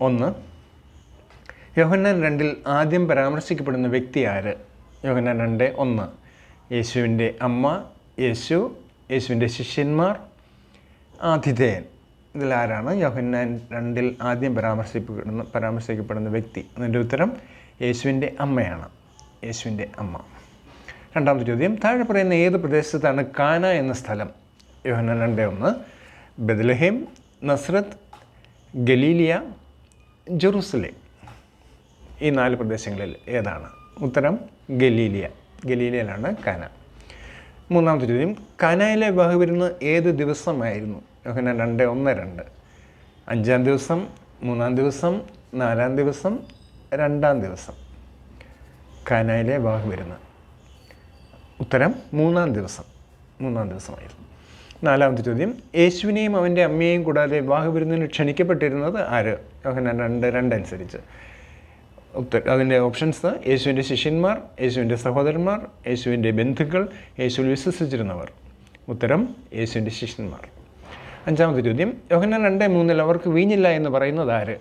ഒന്ന്. യോഹന്നാൻ രണ്ടിൽ ആദ്യം പരാമർശിക്കപ്പെടുന്ന വ്യക്തി ആര്? യോഹന്നാൻ രണ്ട് ഒന്ന്. യേശുവിന്റെ അമ്മ യേശു യേശുവിന്റെ ശിഷ്യന്മാർ ആതിഥേയൻ. ഇതിലാരാണ് യോഹന്നാൻ രണ്ടിൽ ആദ്യം പരാമർശിക്കപ്പെടുന്ന പരാമർശിക്കപ്പെടുന്ന വ്യക്തി. അതിന്റെ ഉത്തരം യേശുവിന്റെ അമ്മയാണ്. യേശുവിന്റെ അമ്മ. രണ്ടാമത്തെ ചോദ്യം താഴെ പറയുന്ന ഏത് പ്രദേശത്താണ് കാന എന്ന സ്ഥലം? യോഹന്നാൻ രണ്ട് ഒന്ന്. ബദലഹേം നസ്രത്ത് ഗലീലിയ ജെറുസലേം ഈ നാല് പ്രദേശങ്ങളിൽ ഏതാണ്? ഉത്തരം ഗലീലിയ. ഗലീലിയയിലാണ് കന. മൂന്നാമത്തെ ചോദ്യം കാനായിലെ വിവാഹവിരുന്ന് ഏത് ദിവസമായിരുന്നു? യോഹന്നാൻ രണ്ട് ഒന്ന് രണ്ട്. അഞ്ചാം ദിവസം മൂന്നാം ദിവസം നാലാം ദിവസം രണ്ടാം ദിവസം. കാനായിലെ വിവാഹവിരുന്ന്. ഉത്തരം മൂന്നാം ദിവസം. മൂന്നാം ദിവസമായിരുന്നു. നാലാമത്തെ ചോദ്യം. യേശുവിനെയും അവന്റെ അമ്മയെയും കൂടാതെ വിവാഹവിരുന്നിന് ക്ഷണിക്കപ്പെട്ടിരുന്നത് ആര്? യോഹന്നാൻ രണ്ട് രണ്ടനുസരിച്ച്. അതിന്റെ ഓപ്ഷൻസ് യേശുവിന്റെ ശിഷ്യന്മാർ യേശുവിന്റെ സഹോദരന്മാർ യേശുവിന്റെ ബന്ധുക്കൾ യേശുവിൽ വിശ്വസിച്ചിരുന്നവർ. ഉത്തരം യേശുവിന്റെ ശിഷ്യന്മാർ. അഞ്ചാമത്തെ ചോദ്യം. യോഹന്നാൻ രണ്ട് മൂന്നിൽ അവർക്ക് വീഞ്ഞില്ല എന്ന് പറയുന്നത് ആര്?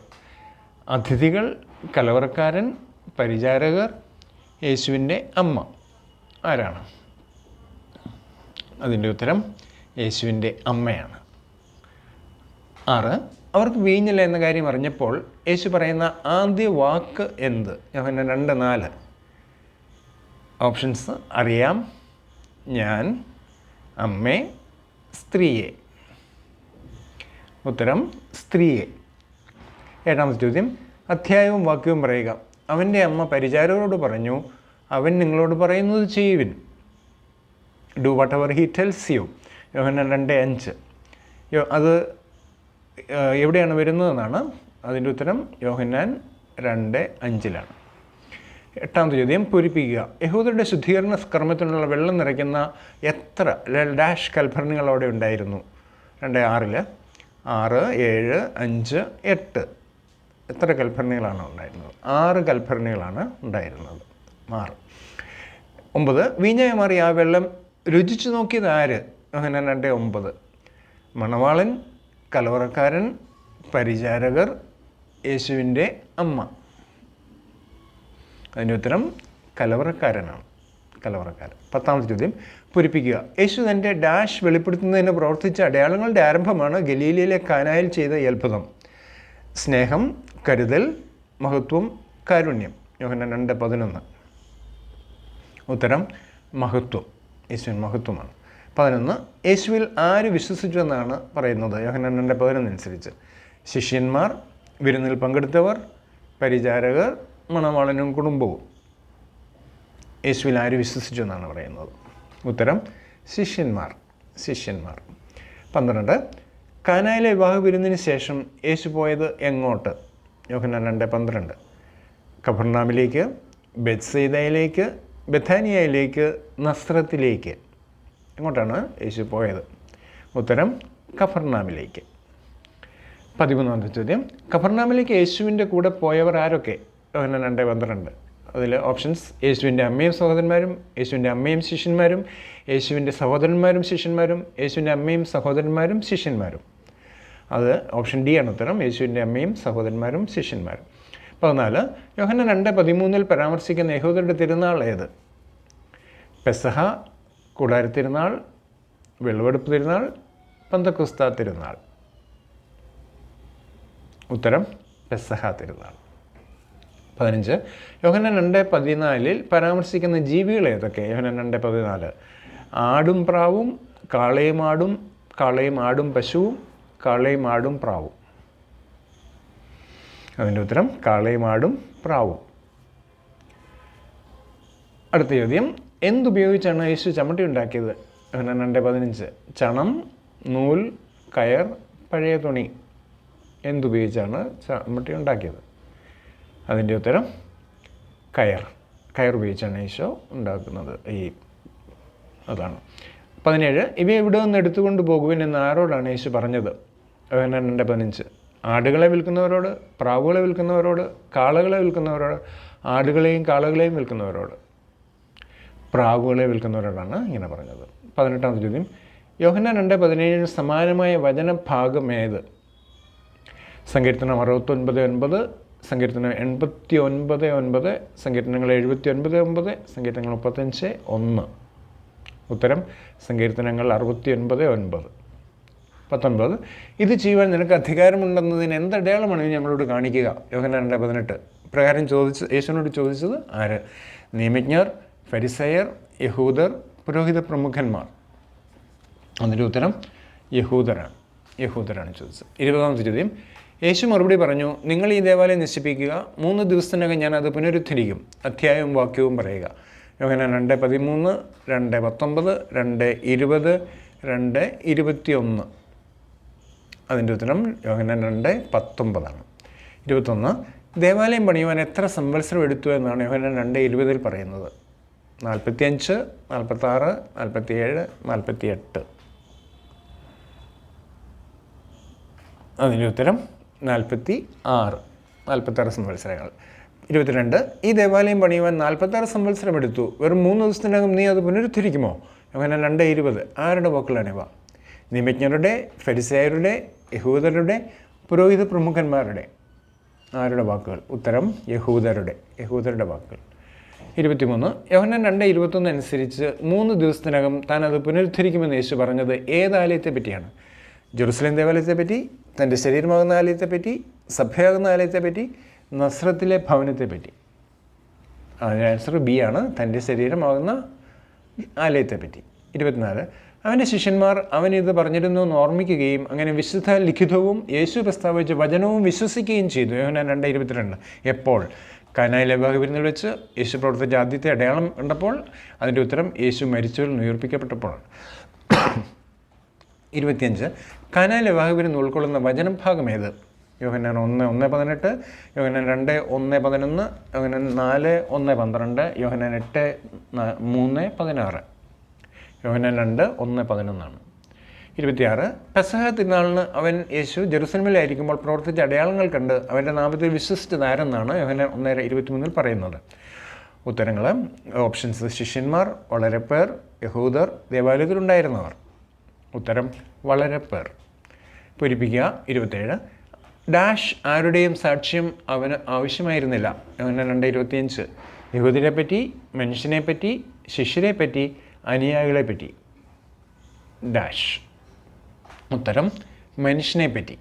അതിഥികൾ കലവറക്കാരൻ പരിചാരകർ യേശുവിന്റെ അമ്മ. ആരാണ്? അതിന്റെ ഉത്തരം യേശുവിന്റെ അമ്മയാണ്. ആറ് അവർക്ക് വീഞ്ഞില്ല എന്ന കാര്യം അറിഞ്ഞപ്പോൾ യേശു പറയുന്ന ആദ്യ വാക്ക് എന്ത്? യോഹന്നാൻ രണ്ട് നാല്. ഓപ്ഷൻസ് അറിയാം. ഞാൻ അമ്മേ സ്ത്രീയെ. ഉത്തരം സ്ത്രീയെ. ഏഴാമത്തെ ചോദ്യം അധ്യായവും വാക്യവും പറയുക. അവന്റെ അമ്മ പരിചാരകരോട് പറഞ്ഞു അവൻ നിങ്ങളോട് പറയുന്നത് ചെയ്യുവിൻ. Do whatever he tells you Yohannan രണ്ട് അഞ്ച്. യോ അത് എവിടെയാണ് വരുന്നതെന്നാണ് അതിന്റെ ഉത്തരം യോഹന്നാൻ രണ്ട് അഞ്ചിലാണ്. എട്ടാമത്തെ ചോദ്യം പൂരിപ്പിക്കുക. യഹൂദരുടെ ശുദ്ധീകരണ കർമ്മത്തിനുള്ള വെള്ളം നിറയ്ക്കുന്ന എത്ര ഡാഷ് കൽഭരണികൾ അവിടെ ഉണ്ടായിരുന്നു? രണ്ട് ആറിൽ ആറ് ഏഴ് അഞ്ച് എട്ട്. എത്ര കൽഭരണികളാണ് ഉണ്ടായിരുന്നത്? ആറ് കൽഭരണികളാണ് ഉണ്ടായിരുന്നത്. ആറ്. ഒമ്പത് വീഞ്ഞായി മാറി ആ വെള്ളം രുചിച്ചു നോക്കിയത് ആര്? അങ്ങനെ രണ്ട് ഒമ്പത്. മണവാളൻ കലവറക്കാരൻ പരിചാരകർ യേശുവിന്റെ അമ്മ. അതിന്റെ ഉത്തരം കലവറക്കാരനാണ്. കലവറക്കാരൻ. പത്താമത്തെ ചോദ്യം. പൂരിപ്പിക്കുക. യേശു തന്റെ ഡാഷ് വെളിപ്പെടുത്തുന്നതിന് പ്രവർത്തിച്ച അടയാളങ്ങളുടെ ആരംഭമാണ് ഗലീലയിലെ കാനായിൽ ചെയ്ത അത്ഭുതം. സ്നേഹം കരുതൽ മഹത്വം കാരുണ്യം. യോഹന രണ്ട് പതിനൊന്ന്. ഉത്തരം മഹത്വം. യേശുവിൻ മഹത്വമാണ്. പതിനൊന്ന്. യേശുവിൽ ആര് വിശ്വസിച്ചു എന്നാണ് പറയുന്നത്. യോഹന്നാൻ രണ്ട് പതിനൊന്നനുസരിച്ച്. ശിഷ്യന്മാർ വിരുന്നിൽ പങ്കെടുത്തവർ പരിചാരകർ മണവാളനും കുടുംബവും. യേശുവിൽ ആര് വിശ്വസിച്ചു എന്നാണ് പറയുന്നത്. ഉത്തരം ശിഷ്യന്മാർ. ശിഷ്യന്മാർ. പന്ത്രണ്ട്. കാനായിലെ വിവാഹ വിരുന്നിന് ശേഷം യേശു പോയത് എങ്ങോട്ട്? യോഹന്നാൻ രണ്ട് പന്ത്രണ്ട്. ഖബർനാമിലേക്ക് ബെത്സൈദയിലേക്ക് ബഥാനിയയിലേക്ക് നസ്രത്തിലേക്ക്. എങ്ങോട്ടാണ് യേശു പോയത്? ഉത്തരം കഫർനാമിലേക്ക്. പതിമൂന്നാമത്തെ ചോദ്യം. കഫർനാമിലേക്ക് യേശുവിന്റെ കൂടെ പോയവർ ആരൊക്കെ? അങ്ങനെ രണ്ട് പന്ത്രണ്ട്. അതിൽ ഓപ്ഷൻസ് യേശുവിന്റെ അമ്മയും സഹോദരന്മാരും യേശുവിന്റെ അമ്മയും ശിഷ്യന്മാരും യേശുവിന്റെ സഹോദരന്മാരും ശിഷ്യന്മാരും യേശുവിന്റെ അമ്മയും സഹോദരന്മാരും ശിഷ്യന്മാരും. അത് ഓപ്ഷൻ ഡി ആണ് ഉത്തരം. യേശുവിന്റെ അമ്മയും സഹോദരന്മാരും ശിഷ്യന്മാരും. പതിനാല്. യോഹന രണ്ട് പതിമൂന്നിൽ പരാമർശിക്കുന്ന യഹൂദരുടെ തിരുനാൾ ഏത്? പെസഹ കൂടാര തിരുനാൾ വിളവെടുപ്പ് തിരുനാൾ പന്തക്കുസ്ത തിരുനാൾ ഉത്തരം പെസഹ തിരുനാൾ പതിനഞ്ച് യോഹനൻ രണ്ട് പതിനാലിൽ പരാമർശിക്കുന്ന ജീവികൾ ഏതൊക്കെ? യോഹനൻ രണ്ട് പതിനാല്. ആടും പ്രാവും കാളയും ആടും കാളയും ആടും പശുവും കാളയും ആടും പ്രാവും. അതിന്റെ ഉത്തരം കാളയും ആടും പ്രാവും. അടുത്ത ചോദ്യം എന്തുപയോഗിച്ചാണ് യേശു ചമ്മട്ടി ഉണ്ടാക്കിയത് രണ്ട് പതിനഞ്ച്. ചണം നൂൽ കയർ പഴയ തുണി എന്തുപയോഗിച്ചാണ് ചമ്മട്ടി ഉണ്ടാക്കിയത് അതിന്റെ ഉത്തരം കയർ. കയർ ഉപയോഗിച്ചാണ് ഈശോ ഉണ്ടാക്കുന്നത്. ഈ അതാണ്. പതിനേഴ്. ഇവ എവിടെ നിന്ന് എടുത്തുകൊണ്ട് പോകുവിൻ എന്ന് ആരോടാണ് യേശു പറഞ്ഞത്? രണ്ട് പതിനഞ്ച്. ആടുകളെ വിൽക്കുന്നവരോട് പ്രാവുകളെ വിൽക്കുന്നവരോട് കാളകളെ വിൽക്കുന്നവരോട് ആടുകളെയും കാളകളെയും വിൽക്കുന്നവരോട്. പ്രാവുകളെ വിൽക്കുന്നവരോടാണ് ഇങ്ങനെ പറഞ്ഞത്. പതിനെട്ടാമത്തെ ചോദ്യം. യോഹന രണ്ട് പതിനേഴിന് സമാനമായ വചനഭാഗം ഏത്? സങ്കീർത്തനം അറുപത്തൊൻപത് ഒൻപത് സങ്കീർത്തനം എൺപത്തി ഒൻപത് ഒൻപത് സങ്കീർത്തനങ്ങൾ എഴുപത്തി ഒൻപത് ഒൻപത് സങ്കീർത്തനങ്ങൾ മുപ്പത്തഞ്ച് ഒന്ന്. ഉത്തരം സങ്കീർത്തനങ്ങൾ അറുപത്തി ഒൻപത്. ഒൻപത് പത്തൊൻപത്. ഇത് ചെയ്യുവാൻ നിനക്ക് അധികാരമുണ്ടെന്നതിന് എന്തടയാളമാണ് ഞങ്ങളോട് കാണിക്കുക? യോഹന രണ്ട് പതിനെട്ട്. പ്രകാരം ചോദിച്ച് യേശുവിനോട് ചോദിച്ചത് ആര്? നിയമജ്ഞർ ഫരിസയർ യഹൂദർ പുരോഹിത പ്രമുഖന്മാർ അതിന്റെ ഉത്തരം യഹൂദരാണ്. യഹൂദരാണ് ചോദിച്ചത്. ഇരുപതാമത്തെ ചോദ്യം യേശു മറുപടി പറഞ്ഞു നിങ്ങൾ ഈ ദേവാലയം നശിപ്പിക്കുക. മൂന്ന് ദിവസത്തിനകം ഞാൻ അത് പുനരുദ്ധരിക്കും. അധ്യായവും വാക്യവും പറയുക. യോഹന രണ്ട് പതിമൂന്ന് രണ്ട് പത്തൊമ്പത് രണ്ട് ഇരുപത് രണ്ട് ഇരുപത്തിയൊന്ന്. അതിന്റെ ഉത്തരം യോഹനൻ രണ്ട് പത്തൊമ്പതാണ്. ഇരുപത്തൊന്ന് ദേവാലയം പണിയുവാൻ എത്ര സംവത്സരം എടുത്തു എന്നാണ് യോഹനൻ രണ്ട് ഇരുപതിൽ പറയുന്നത്. നാൽപ്പത്തിയഞ്ച് നാൽപ്പത്താറ് നാൽപ്പത്തിയേഴ് നാൽപ്പത്തിയെട്ട് അതിന്റെ ഉത്തരം നാൽപ്പത്തി ആറ് നാൽപ്പത്താറ് സംവത്സരങ്ങൾ. ഇരുപത്തിരണ്ട് ഈ ദേവാലയം പണിയുവാൻ നാൽപ്പത്താറ് സംവത്സരം എടുത്തു. വെറും മൂന്ന് ദിവസത്തിനകം നീ അത് പുനരുദ്ധരിക്കുമോ? അങ്ങനെ രണ്ട് ഇരുപത്. ആരുടെ വാക്കുകളാണിവ നിമജ്ഞരുടെ ഫരിസയരുടെ യഹൂദരുടെ പുരോഹിത പ്രമുഖന്മാരുടെ. ആരുടെ വാക്കുകൾ? ഉത്തരം യഹൂദരുടെ. യഹൂദരുടെ വാക്കുകൾ. ഇരുപത്തിമൂന്ന്. യോഹന്നാൻ രണ്ട് ഇരുപത്തൊന്ന് അനുസരിച്ച് മൂന്ന് ദിവസത്തിനകം താൻ അത് പുനരുദ്ധരിക്കുമെന്ന് യേശു പറഞ്ഞത് ഏത് ആലയത്തെ പറ്റിയാണ് ജെറുസലേം ദേവാലയത്തെ പറ്റി തന്റെ ശരീരമാകുന്ന ആലയത്തെ പറ്റി സഭയാകുന്ന ആലയത്തെ പറ്റി നസ്രത്തിലെ ഭവനത്തെ പറ്റി അതിന് ആൻസർ ബി ആണ്. തന്റെ ശരീരമാകുന്ന ആലയത്തെ പറ്റി ഇരുപത്തിനാല്. അവന്റെ ശിഷ്യന്മാർ അവൻ ഇത് പറഞ്ഞിരുന്നു എന്ന് ഓർമ്മിക്കുകയും അങ്ങനെ വിശുദ്ധ ലിഖിതവും യേശു പ്രസ്താവിച്ച വചനവും വിശ്വസിക്കുകയും ചെയ്തു. യോഹന്നാൻ രണ്ട് ഇരുപത്തിരണ്ട്. എപ്പോൾ? കാനായിലെ വിരുന്നിൽ വെച്ച് യേശു പ്രവർത്തിച്ച ആദ്യത്തെ അടയാളം കണ്ടപ്പോൾ അതിന്റെ ഉത്തരം യേശു മരിച്ചവരിൽ ഉയർപ്പിക്കപ്പെട്ടപ്പോഴാണ് ഇരുപത്തിയഞ്ച് കാനായിലെ വിരുന്ന് ഉൾക്കൊള്ളുന്ന വചനം ഭാഗം ഏത്? യോഹന്നാൻ ഒന്ന് ഒന്ന് പതിനെട്ട് യോഹന്നാൻ രണ്ട് ഒന്ന് പതിനൊന്ന് യോഹന്നാൻ നാല് ഒന്ന് പന്ത്രണ്ട് യോഹന്നാൻ എട്ട് മൂന്ന് പതിനാറ്. യോഹന്നാൻ രണ്ട് ഒന്ന് പതിനൊന്നാണ്. ഇരുപത്തിയാറ്. പെസഹ തിരുനാളിന് അവൻ യേശു ജെറുസലമിലായിരിക്കുമ്പോൾ പ്രവർത്തിച്ച അടയാളങ്ങൾ കണ്ട് അവന്റെ നാമത്തിൽ വിശ്വസിച്ചതാരെന്നാണ് അവനെ ഒന്നര ഇരുപത്തിമൂന്നിൽ പറയുന്നത്. ഉത്തരങ്ങൾ ഓപ്ഷൻസ് ശിഷ്യന്മാർ വളരെ പേർ യഹൂദർ ദേവാലയത്തിലുണ്ടായിരുന്നവർ. ഉത്തരം വളരെ പേർ. പൂരിപ്പിക്കുക ഇരുപത്തേഴ്. ഡാഷ് ആരുടെയും സാക്ഷ്യം അവന് ആവശ്യമായിരുന്നില്ല. അങ്ങനെ രണ്ട് ഇരുപത്തിയഞ്ച്. യഹൂദിനെ പറ്റി മനുഷ്യനെ പറ്റി ശിഷ്യരെ പറ്റി അനുയായികളെ പറ്റി ഡാഷ്. ഉത്തരം മനുഷ്യനെ പറ്റി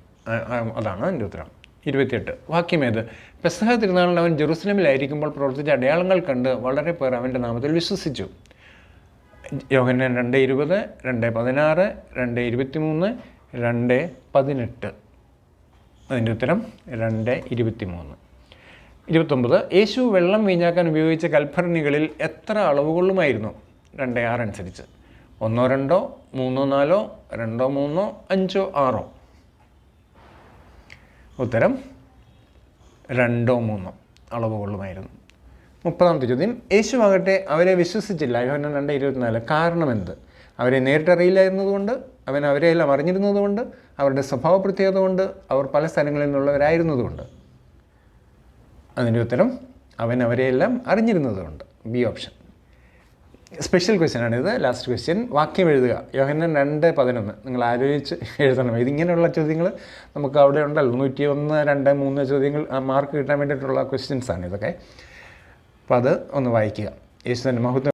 അതാണ് എന്റെ ഉത്തരം. ഇരുപത്തിയെട്ട്. വാക്യം ഏത്? പെസഹ തിരുനാളിൽ അവൻ ജെറുസലമിലായിരിക്കുമ്പോൾ പ്രവർത്തിച്ച അടയാളങ്ങൾ കണ്ട് വളരെ പേർ അവന്റെ നാമത്തിൽ വിശ്വസിച്ചു. യോഹന്നാൻ രണ്ട് ഇരുപത് രണ്ട് പതിനാറ് രണ്ട് ഇരുപത്തിമൂന്ന് രണ്ട് പതിനെട്ട്. അതിന്റെ ഉത്തരം രണ്ട് ഇരുപത്തിമൂന്ന്. ഇരുപത്തൊമ്പത്. യേശു വെള്ളം വീഞ്ഞാക്കാൻ ഉപയോഗിച്ച കൽഭരണികളിൽ എത്ര അളവുകൊള്ളുമായിരുന്നു? രണ്ട് ആറ് അനുസരിച്ച്. ഒന്നോ രണ്ടോ മൂന്നോ നാലോ രണ്ടോ മൂന്നോ അഞ്ചോ ആറോ? ഉത്തരം രണ്ടോ മൂന്നോ അളവുകൊള്ളുമായിരുന്നു മുപ്പതാമത്തെ ചോദ്യം യേശു ആകട്ടെ അവരെ വിശ്വസിച്ചില്ല. യോഹന രണ്ട് ഇരുപത്തിനാല് കാരണം എന്ത് അവരെ നേരിട്ടറിയില്ലായിരുന്നതുകൊണ്ട് അവൻ അവരെ എല്ലാം അറിഞ്ഞിരുന്നതുകൊണ്ട് അവരുടെ സ്വഭാവ പ്രത്യേകത കൊണ്ട് അവർ പല സ്ഥലങ്ങളിൽ നിന്നുള്ളവരായിരുന്നതുകൊണ്ട്. അതിന്റെ ഉത്തരം അവൻ അവരെയെല്ലാം അറിഞ്ഞിരുന്നതുകൊണ്ട്. ബി ഓപ്ഷൻ സ്പെഷ്യൽ ക്വസ്റ്റ്യൻ ആണിത് ലാസ്റ്റ് ക്വസ്റ്റ്യൻ വാക്യം എഴുതുക. യോഹന്നാൻ രണ്ട് പതിനൊന്ന്. നിങ്ങൾ ആലോചിച്ച് എഴുതണം. ഇതിങ്ങനെയുള്ള ചോദ്യങ്ങൾ നമുക്ക് അവിടെ ഉണ്ടല്ലോ. നൂറ്റി ഒന്ന് രണ്ട് മൂന്ന് ചോദ്യങ്ങൾ മാർക്ക് കിട്ടാൻ വേണ്ടിയിട്ടുള്ള ആണ് ഇതൊക്കെ. അപ്പോൾ അത് ഒന്ന് വായിക്കുക. യേശുദൻ മഹത്വം